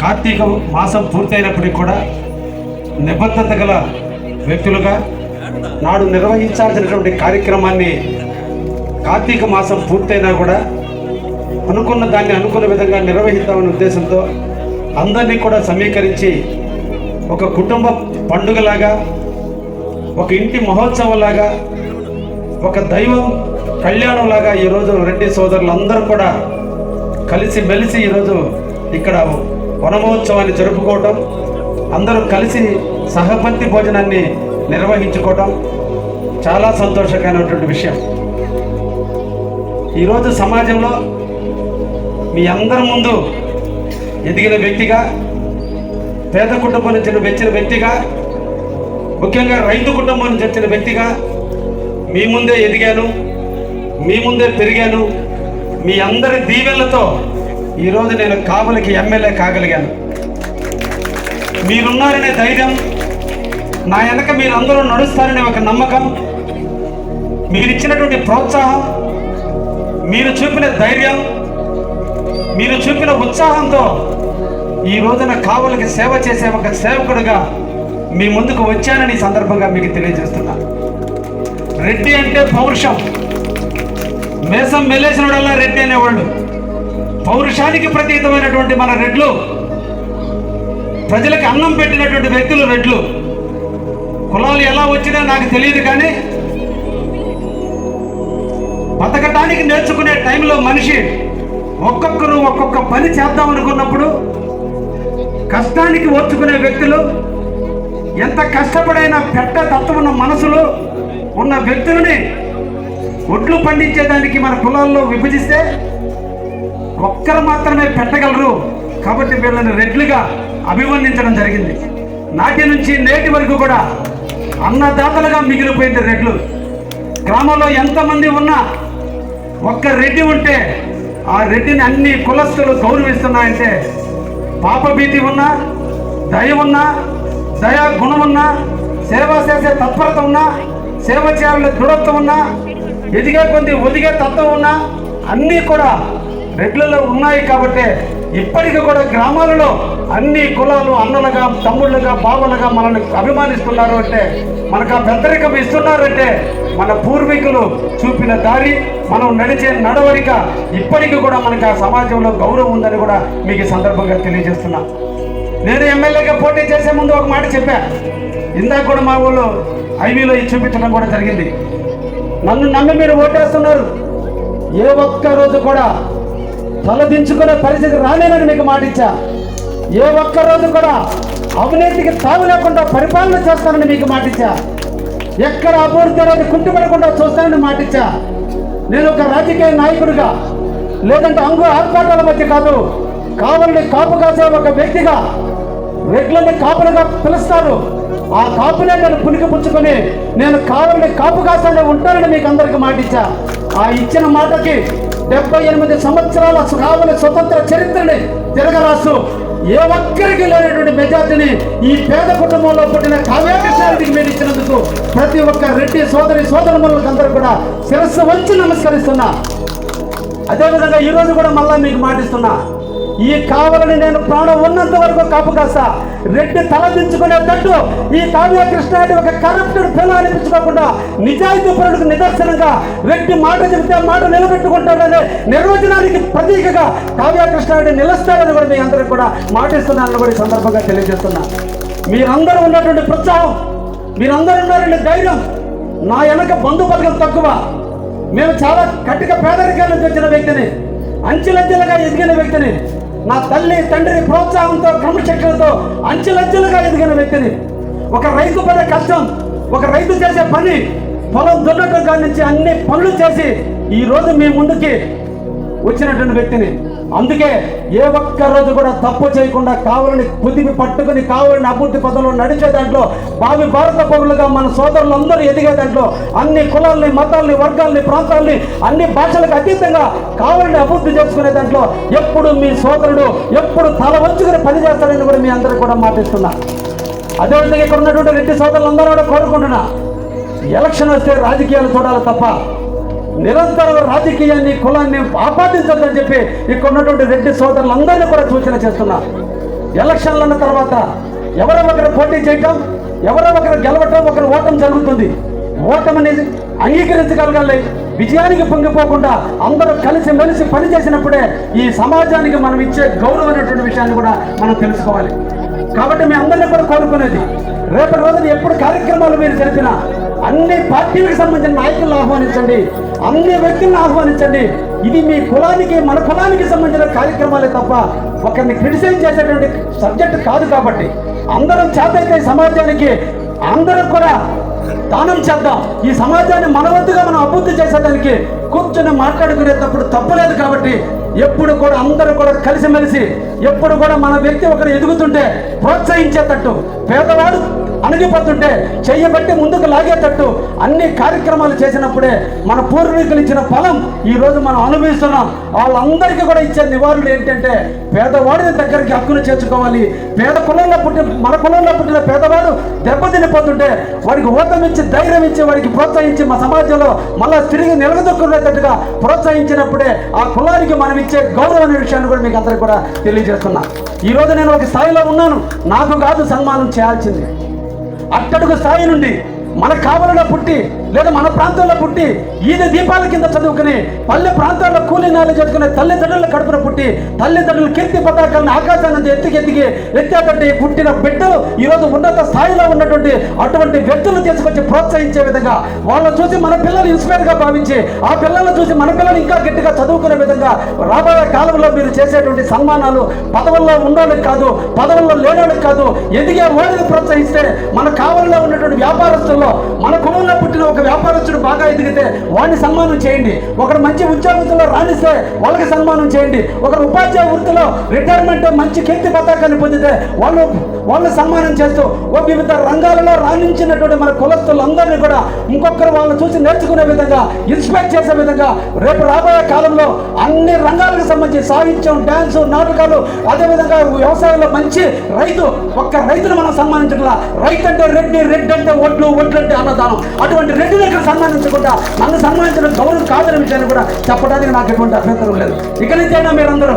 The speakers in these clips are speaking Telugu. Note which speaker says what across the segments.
Speaker 1: కార్తీక మాసం పూర్తయినప్పటికీ కూడా నిబద్ధత గల వ్యక్తులుగా నాడు నిర్వహించాల్సినటువంటి కార్యక్రమాన్ని కార్తీక మాసం పూర్తయినా కూడా అనుకున్న దాన్ని అనుకున్న విధంగా నిర్వహిద్దామనే ఉద్దేశంతో అందరినీ కూడా సమీకరించి ఒక కుటుంబ పండుగలాగా ఒక ఇంటి మహోత్సవంలాగా ఒక దైవం కళ్యాణంలాగా ఈరోజు రెడ్డి సోదరులు అందరూ కూడా కలిసి మెలిసి ఈరోజు ఇక్కడ వనమహోత్సవాన్ని జరుపుకోవటం అందరూ కలిసి సహపంతి భోజనాన్ని నిర్వహించుకోవటం చాలా సంతోషకరమైనటువంటి విషయం. ఈరోజు సమాజంలో మీ అందరి ముందు ఎదిగిన వ్యక్తిగా పేద కుటుంబం నుంచి వచ్చిన వ్యక్తిగా ముఖ్యంగా రైతు కుటుంబం నుంచి వచ్చిన వ్యక్తిగా మీ ముందే ఎదిగాను మీ ముందే పెరిగాను మీ అందరి దీవెనలతో ఈరోజు నేను కావలికి ఎమ్మెల్యే కాగలిగాను. మీరున్నారనే ధైర్యం నా వెనక మీరందరూ నడుస్తారనే ఒక నమ్మకం మీరు ఇచ్చినటువంటి ప్రోత్సాహం మీరు చూపిన ధైర్యం మీరు చూపిన ఉత్సాహంతో ఈ రోజున కావలికి సేవ చేసే ఒక సేవకుడుగా మీ ముందుకు వచ్చానని ఈ సందర్భంగా మీకు తెలియజేస్తున్నా. రెడ్డి అంటే పౌరుషం. మేసం మెల్లేసినోడల్లా రెడ్డి అనేవాళ్ళు. పౌరుషానికి ప్రతీతమైనటువంటి మన రెడ్లు ప్రజలకు అన్నం పెట్టినటువంటి వ్యక్తులు రెడ్లు. కులాలు ఎలా వచ్చినా నాకు తెలియదు కానీ బతకటానికి నేర్చుకునే టైంలో మనిషి ఒక్కొక్కరు ఒక్కొక్క పని చేద్దాం అనుకున్నప్పుడు కష్టానికి ఓర్చుకునే వ్యక్తులు ఎంత కష్టపడైనా పెట్ట తత్వం ఉన్న మనసులో ఉన్న వ్యక్తులని ఒడ్లు పండించేదానికి మన కులాల్లో విభజిస్తే ఒక్కరు మాత్రమే పెట్టగలరు. కాబట్టి వీళ్ళని రెడ్లుగా అభివర్ణించడం జరిగింది. నాటి నుంచి నేటి వరకు కూడా అన్నదాతలుగా మిగిలిపోయింది రెడ్లు. గ్రామంలో ఎంతమంది ఉన్నా ఒక్క రెడ్డి ఉంటే ఆ రెడ్డిని అన్ని కులస్తులు గౌరవిస్తున్నాయంటే పాపభీతి ఉన్నా దయ ఉన్నా దయా గుణం ఉన్నా సేవ చేసే తత్పరత ఉన్నా సేవ చేయాలనే దృఢత్వం ఉన్నా ఎదిగే కొద్ది ఒదిగే తత్వం ఉన్నా అన్నీ కూడా రెడ్లలో ఉన్నాయి కాబట్టి ఇప్పటికీ కూడా గ్రామాలలో అన్ని కులాలు అన్నలుగా తమ్ముళ్ళుగా బావలుగా మనల్ని అభిమానిస్తున్నారు అంటే మనకు ఆ పెద్దరికం ఇస్తున్నారంటే మన పూర్వీకులు చూపిన దారి మనం నడిచే నడవడిక ఇప్పటికీ కూడా మనకు ఆ సమాజంలో గౌరవం ఉందని కూడా మీకు ఈ సందర్భంగా తెలియజేస్తున్నా. నేను ఎమ్మెల్యేగా పోటీ చేసే ముందు ఒక మాట చెప్పా. ఇందాక కూడా మా ఊళ్ళో ఐవీలో ఇది చూపించడం కూడా జరిగింది. నన్ను నమ్మి మీరు ఓటేస్తున్నారు. ఏ ఒక్క రోజు కూడా తలదించుకునే పరిస్థితి రాలేనని మీకు మాటిచ్చా ఏ ఒక్క రోజు కూడా అవినీతికి తావు లేకుండా పరిపాలన చేస్తానని మీకు మాటిచ్చా ఎక్కడ అభివృద్ధి అనేది కుంటుపడకుండా చూస్తానని మాటిచ్చా నేను ఒక రాజకీయ నాయకుడిగా లేదంటే అంగు ఆర్పాటాల మధ్య కాదు కావాలని కాపు కాసే ఒక వ్యక్తిగా రెగ్యులర్ని కాపులుగా పిలుస్తారు. ఆ కాపునే నేను పులికి పుచ్చుకొని నేను కావాలని కాపు కాసానే ఉంటానని మీకు అందరికి మాటిచ్చా ఆ ఇచ్చిన మాటకి డెబ్బై ఎనిమిది సంవత్సరాల కావలి స్వతంత్ర చరిత్రని తిరగరాస్తూ ఏ ఒక్కరికి లేనటువంటి మెజార్టీని ఈ పేద కుటుంబంలో పుట్టిన కావ్యాకృష్ణారెడ్డికి మీరు ఇచ్చినందుకు ప్రతి ఒక్క రెడ్డి సోదరి సోదరులకు అందరూ కూడా శిరస్సు వంచి నమస్కరిస్తున్నా. అదేవిధంగా ఈ రోజు కూడా మళ్ళా మీకు మాటిస్తున్నా. ఈ కావాలని నేను ప్రాణం ఉన్నంత వరకు కాపు కాస్తా. రెడ్డి తలదించుకునేటట్టు ఈ కావ్య కృష్ణ ఒక కరప్టెడ్ పిల్ల అనిపించుకోకుండా నిజాయితీ పరుడికి నిదర్శనంగా రెడ్డి మాట చెబితే మాట నిలబెట్టుకుంటాడనే నిర్వచనానికి ప్రతీకగా కావ్య కృష్ణారెడ్డి నిలుస్తాడని కూడా మీ అందరికి కూడా మాటిస్తున్నానని కూడా ఈ సందర్భంగా తెలియజేస్తున్నా. మీరందరూ ఉన్నటువంటి ప్రోత్సాహం మీరందరూ ఉన్నటువంటి ధైర్యం నా వెనక బంధు బలగం తక్కువ. మేము చాలా కట్టిక పేదరికాల నుంచి వచ్చిన వ్యక్తిని అంచెలంచెలుగా ఎదిగిన వ్యక్తిని నా తల్లి తండ్రి ప్రోత్సాహంతో క్రమశిక్షణతో అంచెలంచెలుగా ఎదిగిన వ్యక్తిని. ఒక రైతు పడే కష్టం ఒక రైతు చేసే పని పొలం దున్నటం కానించి అన్ని పనులు చేసి ఈ రోజు మీ ముందుకి వచ్చినటువంటి వ్యక్తిని. అందుకే ఏ ఒక్క రోజు కూడా తప్పు చేయకుండా కావాలని కుదిపి పట్టుకుని కావాలని అభివృద్ధి పదంలో నడిచే దాంట్లో భావి భారత పౌరులుగా మన సోదరులందరూ ఎదిగే దాంట్లో అన్ని కులాల్ని మతాల్ని వర్గాల్ని ప్రాంతాల్ని అన్ని భాషలకు అతీతంగా కావాలని అభివృద్ధి చేసుకునే దాంట్లో ఎప్పుడు మీ సోదరుడు ఎప్పుడు తల వంచుకుని పనిచేస్తాడని కూడా మీ అందరూ కూడా మాటిస్తున్నా. అదేవిధంగా ఇక్కడ ఉన్నటువంటి రెడ్డి సోదరులందరూ కూడా కోరుకుంటున్నా. ఎలక్షన్ వస్తే రాజకీయాలు చూడాలి తప్ప నిరంతరం రాజకీయాన్ని కులాన్ని ఆపాదించొద్దని చెప్పి ఇక్కడ ఉన్నటువంటి రెడ్డి సోదరులందరినీ కూడా సూచన చేస్తున్నా.
Speaker 2: ఎలక్షన్లన్న తర్వాత ఎవరో ఒకరు పోటీ చేయటం ఎవరో ఒకరు గెలవటం ఒకరు ఓటం జరుగుతుంది. ఓటం అనేది అంగీకరించగలగాలి. విజయానికి పొంగిపోకుండా అందరూ కలిసి మెలిసి పని చేసినప్పుడే ఈ సమాజానికి మనం ఇచ్చే గౌరవం అనేటువంటి విషయాన్ని కూడా మనం తెలుసుకోవాలి. కాబట్టి మీ అందరినీ కూడా కోరుకునేది రేపటి రోజున ఎప్పుడు కార్యక్రమాలు మీరు జరిపినా అన్ని పార్టీలకు సంబంధించిన నాయకులను ఆహ్వానించండి. అన్ని వ్యక్తులను ఆహ్వానించండి. ఇది మీ కులానికి మన కులానికి సంబంధించిన కార్యక్రమాలే తప్ప ఒకరిని క్రిటిసైజ్ చేసేటువంటి సబ్జెక్ట్ కాదు కాబట్టి. అందరం చేతైతే ఈ సమాజానికి అందరం కూడా దానం చేద్దాం. ఈ సమాజాన్ని మనవంతుగా మనం అభివృద్ధి చేసేదానికి కూర్చొని మాట్లాడుకునేటప్పుడు తప్పలేదు కాబట్టి ఎప్పుడు కూడా అందరూ కూడా కలిసిమెలిసి ఎప్పుడు కూడా మన వ్యక్తి ఒకరు ఎదుగుతుంటే ప్రోత్సహించేటట్టు. పేదవాడు అణగిపోతుంటే చెయ్యబట్టి ముందుకు లాగేటట్టు అన్ని కార్యక్రమాలు చేసినప్పుడే మన పూర్వీకులు ఇచ్చిన ఫలం ఈరోజు మనం అనుభవిస్తున్నాం. వాళ్ళందరికీ కూడా ఇచ్చే నివారణలు ఏంటంటే పేదవాడిని దగ్గరికి హక్కును చేర్చుకోవాలి. పేద కులంలో పుట్టి మన కులంలో పుట్టిన పేదవాడు దెబ్బతినిపోతుంటే వాడికి ఊతం ఇచ్చి ధైర్యం ఇచ్చి వాడికి ప్రోత్సహించి మా సమాజంలో మళ్ళా తిరిగి నిలదొక్కునేటట్టుగా ప్రోత్సహించినప్పుడే ఆ కులానికి మనం ఇచ్చే గౌరవం అనే విషయాన్ని కూడా మీకు అందరికి కూడా తెలియజేస్తున్నా. ఈరోజు నేను ఒక స్థాయిలో ఉన్నాను. నాకు కాదు సన్మానం చేయాల్సింది. అట్టడుగు స్థాయి నుండి మన కావాలన్నా పుట్టి లేదా మన ప్రాంతంలో పుట్టి ఈది దీపాల కింద చదువుకుని పల్లె ప్రాంతాల్లో కూలీనాలు చేసుకునే తల్లిదండ్రుల కడుపున పుట్టి తల్లిదండ్రులు కీర్తి పతాకాలను ఆకాశాన్ని ఎత్తికి ఎత్తికి ఎత్తేటట్టు పుట్టిన బిడ్డలు ఈరోజు ఉన్నత స్థాయిలో ఉన్నటువంటి అటువంటి వ్యక్తులు తీసుకొచ్చి ప్రోత్సహించే విధంగా వాళ్ళని చూసి మన పిల్లలు ఇన్స్పైర్గా భావించి ఆ పిల్లలను చూసి మన పిల్లలు ఇంకా గట్టిగా చదువుకునే విధంగా రాబోయే కాలంలో మీరు చేసేటువంటి సన్మానాలు పదవుల్లో ఉండడానికి కాదు పదవుల్లో లేనోళ్ళకి కాదు ఎదిగే ఓడిని ప్రోత్సహిస్తే మన కావలిలో ఉన్నటువంటి వ్యాపారస్తుల్లో మన కులంలో పుట్టిన ఒక వ్యాపారస్తుడు బాగా ఎదిగితే వాడిని సన్మానం చేయండి. ఒకరు మంచి ఉద్యోగంలో రాణిస్తే వాళ్ళకి సన్మానం చేయండి. ఒకరు ఉపాధ్యాయ వృత్తిలో రిటైర్మెంట్ మంచి కీర్తి పతాకాన్ని పొందితే వాళ్ళు వాళ్ళు సన్మానం చేస్తూ ఓ వివిధ రంగాలలో రాణించినటువంటి మన కులస్తులందరినీ కూడా ఇంకొకరు వాళ్ళని చూసి నేర్చుకునే విధంగా ఇన్స్పైర్ చేసే విధంగా రేపు రాబోయే కాలంలో అన్ని రంగాలకు సంబంధించి సాహిత్యం డ్యాన్స్ నాటకాలు అదేవిధంగా వ్యవసాయంలో మంచి రైతు ఒక్క రైతును మనం సన్మానించగల. రైతు అంటే రెడ్డి రెడ్ అంటే ఒడ్లు ఒడ్లు అంటే అన్నదానం. అటువంటి రెడ్డి దగ్గర సన్మానించకుండా నన్ను సన్మానించడం గౌరవం కాదని విషయాన్ని కూడా చెప్పడానికి నాకు ఎటువంటి అభ్యంతరం లేదు. ఇక నుంచైనా మీరందరూ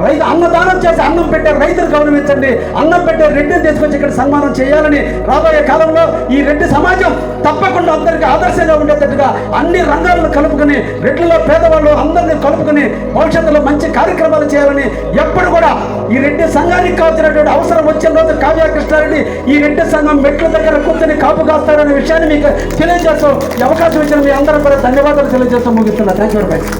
Speaker 2: రైతు అన్నదానం చేసి అన్నం పెట్టే రైతులు గౌరవించండి అన్నం పెట్టే రెడ్డిని తీసుకొచ్చి ఇక్కడ సన్మానం చేయాలని రాబోయే కాలంలో ఈ రెడ్డి సమాజం తప్పకుండా అందరికీ ఆదర్శంగా ఉండేటట్టుగా అన్ని రంగాలను కలుపుకొని రెడ్లలో పేదవాళ్ళు అందరినీ కలుపుకొని భవిష్యత్తులో మంచి కార్యక్రమాలు చేయాలని ఎప్పుడు కూడా ఈ రెడ్డి సంఘానికి కావాల్సినటువంటి అవసరం వచ్చిన రోజు కావ్య కృష్ణారెడ్డి ఈ రెడ్డి సంఘం మెట్ల దగ్గర కూర్చొని కాపు కాస్తారనే విషయాన్ని మీకు తెలియజేస్తూ ఈ అవకాశం ఇచ్చిన మీ అందరూ కూడా ధన్యవాదాలు తెలియజేస్తూ ముగిస్తున్నా. Thank you very much